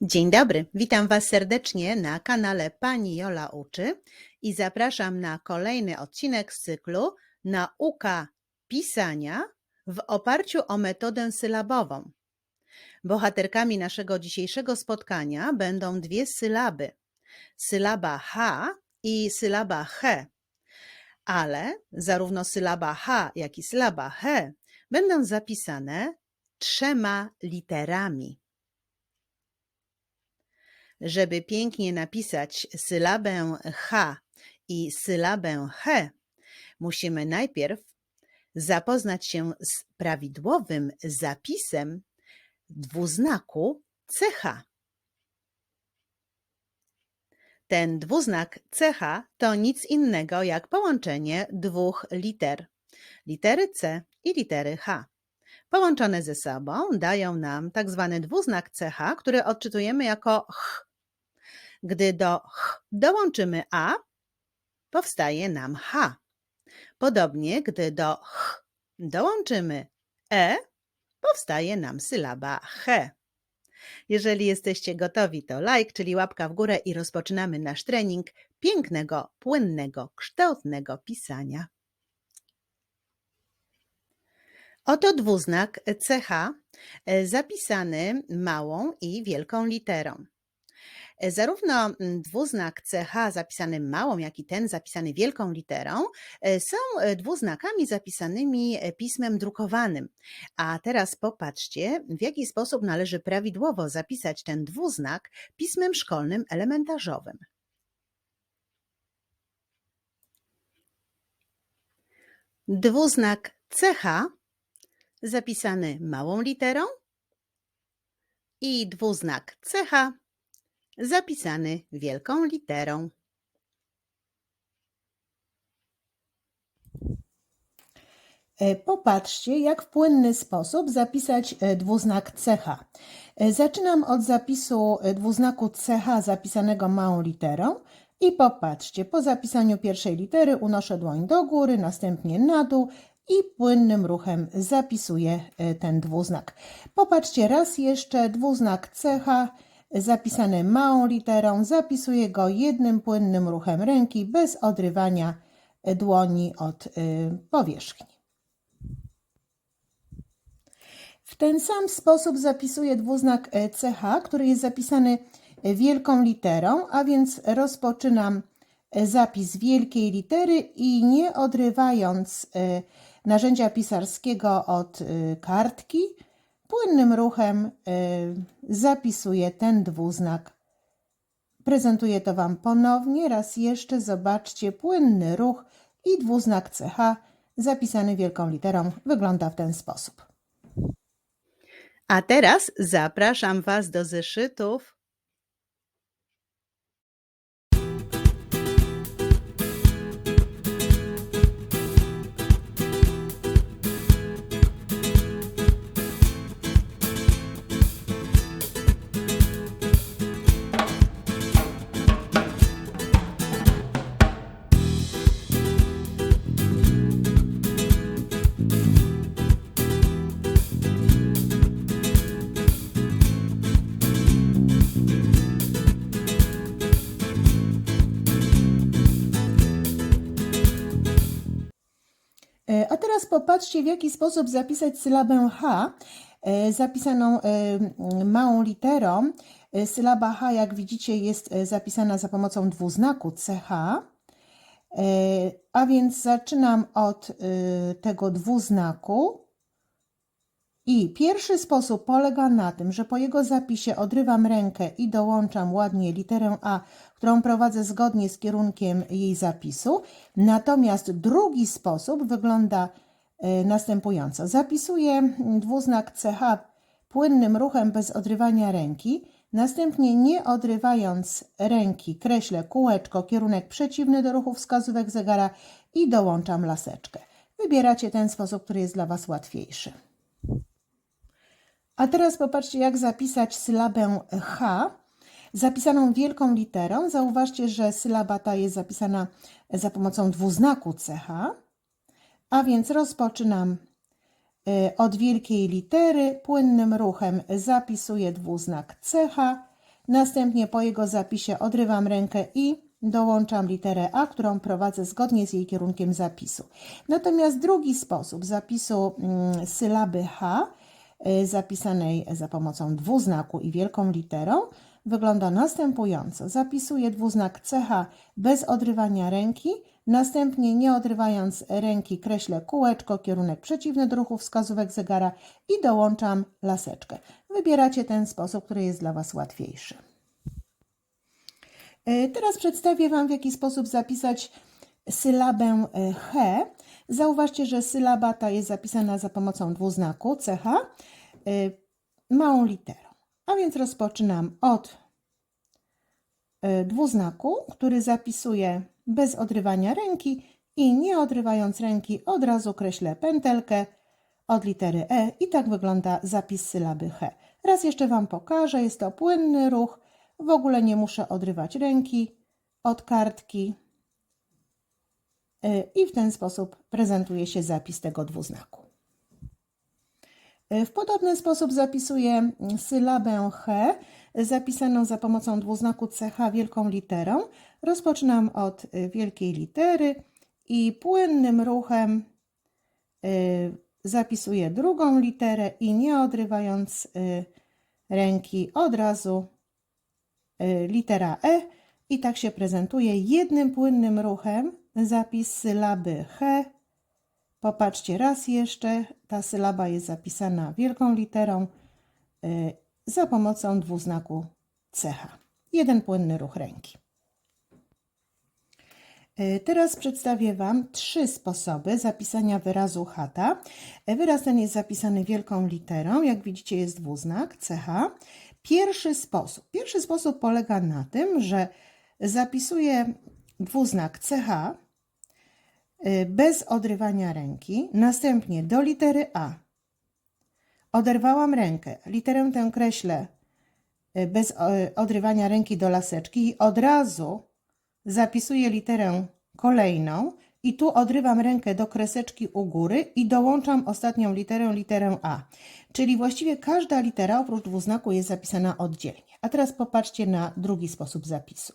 Dzień dobry, witam Was serdecznie na kanale Pani Jola Uczy i zapraszam na kolejny odcinek z cyklu Nauka pisania w oparciu o metodę sylabową. Bohaterkami naszego dzisiejszego spotkania będą dwie sylaby: sylaba H i sylaba He. Ale zarówno sylaba H, jak i sylaba He będą zapisane trzema literami. Żeby pięknie napisać sylabę H i sylabę He, musimy najpierw zapoznać się z prawidłowym zapisem dwuznaku CH. Ten dwuznak CH to nic innego jak połączenie dwóch liter. Litery C i litery H. Połączone ze sobą dają nam tak zwany dwuznak CH, który odczytujemy jako Ch. Gdy do Ch dołączymy A, powstaje nam H. Podobnie, gdy do Ch dołączymy E, powstaje nam sylaba He. Jeżeli jesteście gotowi, to like, czyli łapka w górę i rozpoczynamy nasz trening pięknego, płynnego, kształtnego pisania. Oto dwuznak CH e, zapisany małą i wielką literą. E, Zarówno dwuznak CH zapisany małą, jak i ten zapisany wielką literą e, są dwuznakami zapisanymi pismem drukowanym. A teraz popatrzcie, w jaki sposób należy prawidłowo zapisać ten dwuznak pismem szkolnym elementarzowym. Dwuznak CH zapisany małą literą i dwuznak CH zapisany wielką literą. E, Popatrzcie, jak w płynny sposób zapisać e, dwuznak CH. E, Zaczynam od zapisu dwuznaku CH zapisanego małą literą i popatrzcie, po zapisaniu pierwszej litery unoszę dłoń do góry, następnie na dół i płynnym ruchem zapisuję e, ten dwuznak. Popatrzcie raz jeszcze, dwuznak CH zapisany małą literą, zapisuję go jednym płynnym ruchem ręki bez odrywania e, dłoni od e, powierzchni. W ten sam sposób zapisuję dwuznak CH, który jest zapisany wielką literą, a więc rozpoczynam zapis wielkiej litery i nie odrywając narzędzia pisarskiego od e, kartki, płynnym ruchem e, zapisuję ten dwuznak. Prezentuję to Wam ponownie, raz jeszcze zobaczcie płynny ruch i dwuznak CH zapisany wielką literą wygląda w ten sposób. A teraz zapraszam Was do zeszytów. Teraz popatrzcie, w jaki sposób zapisać sylabę H, e, zapisaną e, małą literą. E, Sylaba H, jak widzicie, jest zapisana za pomocą dwuznaku CH. A więc zaczynam od tego dwuznaku. I pierwszy sposób polega na tym, że po jego zapisie odrywam rękę i dołączam ładnie literę A, którą prowadzę zgodnie z kierunkiem jej zapisu. Natomiast drugi sposób wygląda następująco. Zapisuję dwuznak CH płynnym ruchem bez odrywania ręki. Następnie nie odrywając ręki kreślę kółeczko, kierunek przeciwny do ruchu wskazówek zegara i dołączam laseczkę. Wybieracie ten sposób, który jest dla Was łatwiejszy. A teraz popatrzcie, jak zapisać sylabę H, zapisaną wielką literą. Zauważcie, że sylaba ta jest zapisana za pomocą dwuznaku CH, a więc rozpoczynam y, od wielkiej litery, płynnym ruchem zapisuję dwuznak CH, Następnie po jego zapisie odrywam rękę i dołączam literę A, którą prowadzę zgodnie z jej kierunkiem zapisu. Natomiast drugi sposób zapisu mm, sylaby H, y, zapisanej za pomocą dwuznaku i wielką literą, wygląda następująco. Zapisuję dwuznak CH bez odrywania ręki, następnie nie odrywając ręki kreślę kółeczko, kierunek przeciwny do ruchu wskazówek zegara i dołączam laseczkę. Wybieracie ten sposób, który jest dla Was łatwiejszy. E, Teraz przedstawię Wam, w jaki sposób zapisać sylabę he. Zauważcie, że sylaba ta jest zapisana za pomocą dwuznaku ch e, małą literą. A więc rozpoczynam od e, dwuznaku, który zapisuję bez odrywania ręki i nie odrywając ręki od razu kreślę pętelkę od litery E i tak wygląda zapis sylaby he. Raz jeszcze Wam pokażę, jest to płynny ruch, w ogóle nie muszę odrywać ręki od kartki Y, i w ten sposób prezentuje się zapis tego dwuznaku. Y, W podobny sposób zapisuję sylabę he, zapisaną za pomocą dwuznaku ch wielką literą. Rozpoczynam od y, wielkiej litery i płynnym ruchem y, zapisuję drugą literę i nie odrywając y, ręki od razu litera E i tak się prezentuje jednym płynnym ruchem zapis sylaby he. Popatrzcie raz jeszcze, ta sylaba jest zapisana wielką literą za pomocą dwuznaku ch. Jeden płynny ruch ręki. Y, Teraz przedstawię Wam trzy sposoby zapisania wyrazu chata. Y, Wyraz ten jest zapisany wielką literą, jak widzicie jest dwuznak ch. Pierwszy sposób. Pierwszy sposób polega na tym, że zapisuję dwuznak ch y, bez odrywania ręki, następnie do litery A. Oderwałam rękę, literę tę kreślę bez odrywania ręki do laseczki i od razu zapisuję literę kolejną i tu odrywam rękę do kreseczki u góry i dołączam ostatnią literę, literę A. Czyli właściwie każda litera oprócz dwuznaku jest zapisana oddzielnie. A teraz popatrzcie na drugi sposób zapisu.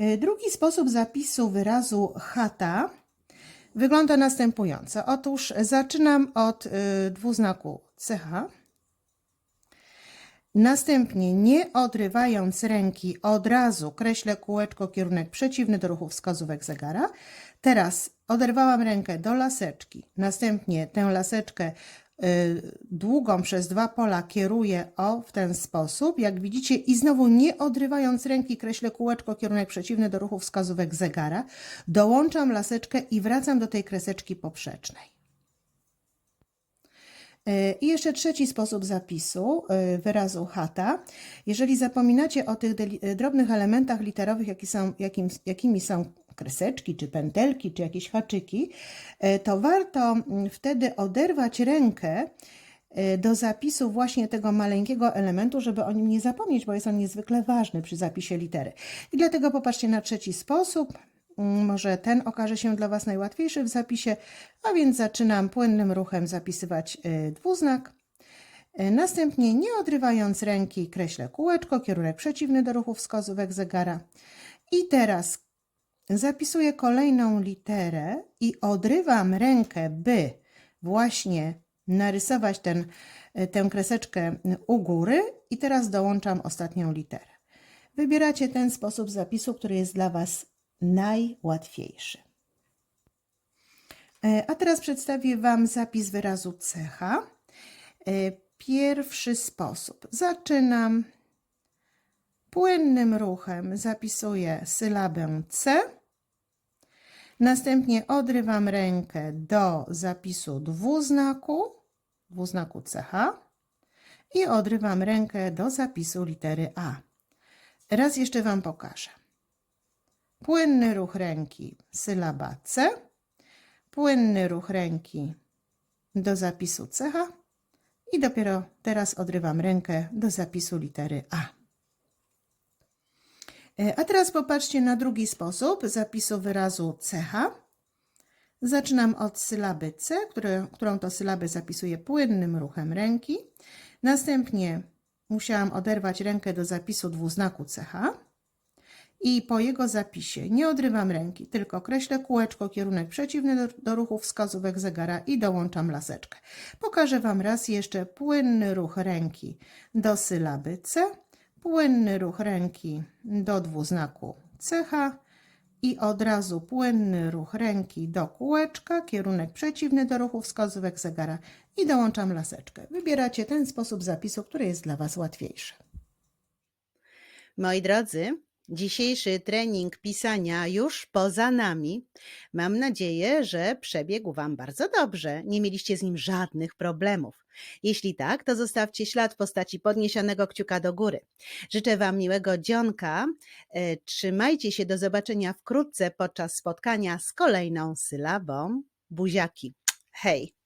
Y, Drugi sposób zapisu wyrazu chata wygląda następująco. Otóż zaczynam od y, dwuznaku ch. Następnie, nie odrywając ręki, od razu kreślę kółeczko, kierunek przeciwny do ruchu wskazówek zegara. Teraz oderwałam rękę do laseczki. Następnie tę laseczkę y, długą przez dwa pola kieruję o w ten sposób, jak widzicie, i znowu nie odrywając ręki, kreślę kółeczko, kierunek przeciwny do ruchu wskazówek zegara. Dołączam laseczkę i wracam do tej kreseczki poprzecznej. Y, I jeszcze trzeci sposób zapisu y, wyrazu chata. Jeżeli zapominacie o tych y, drobnych elementach literowych, jaki są, jakim, jakimi są kreseczki, czy pętelki, czy jakieś haczyki, to warto mm, wtedy oderwać rękę do zapisu właśnie tego maleńkiego elementu, żeby o nim nie zapomnieć, bo jest on niezwykle ważny przy zapisie litery. I dlatego popatrzcie na trzeci sposób. Mm, Może ten okaże się dla Was najłatwiejszy w zapisie, a więc zaczynam płynnym ruchem zapisywać y, dwuznak. Y, Następnie, nie odrywając ręki, kreślę kółeczko, kierunek przeciwny do ruchu wskazówek zegara. I teraz zapisuję kolejną literę i odrywam rękę, by właśnie narysować ten, y, tę kreseczkę u góry i teraz dołączam ostatnią literę. Wybieracie ten sposób zapisu, który jest dla Was najłatwiejszy. E, A teraz przedstawię Wam zapis wyrazu cecha. E, Pierwszy sposób. Zaczynam płynnym ruchem, zapisuję sylabę C. Następnie odrywam rękę do zapisu dwuznaku, dwuznaku CH i odrywam rękę do zapisu litery A. Raz jeszcze Wam pokażę. Płynny ruch ręki, sylaba C. Płynny ruch ręki do zapisu CH. I dopiero teraz odrywam rękę do zapisu litery A. E, A teraz popatrzcie na drugi sposób zapisu wyrazu CH. Zaczynam od sylaby C, które, którą to sylabę zapisuję płynnym ruchem ręki. Następnie musiałam oderwać rękę do zapisu dwuznaku CH i po jego zapisie nie odrywam ręki, tylko kreślę kółeczko, kierunek przeciwny do, do ruchu wskazówek zegara i dołączam laseczkę. Pokażę Wam raz jeszcze płynny ruch ręki do sylaby C, płynny ruch ręki do dwuznaku CH i od razu płynny ruch ręki do kółeczka, kierunek przeciwny do ruchu wskazówek zegara i dołączam laseczkę. Wybieracie ten sposób zapisu, który jest dla Was łatwiejszy. Moi drodzy, dzisiejszy trening pisania już poza nami. Mam nadzieję, że przebiegł Wam bardzo dobrze. Nie mieliście z nim żadnych problemów. Jeśli tak, to zostawcie ślad w postaci podniesionego kciuka do góry. Życzę Wam miłego dzionka. E, Trzymajcie się do zobaczenia wkrótce podczas spotkania z kolejną sylabą. Buziaki. Hej!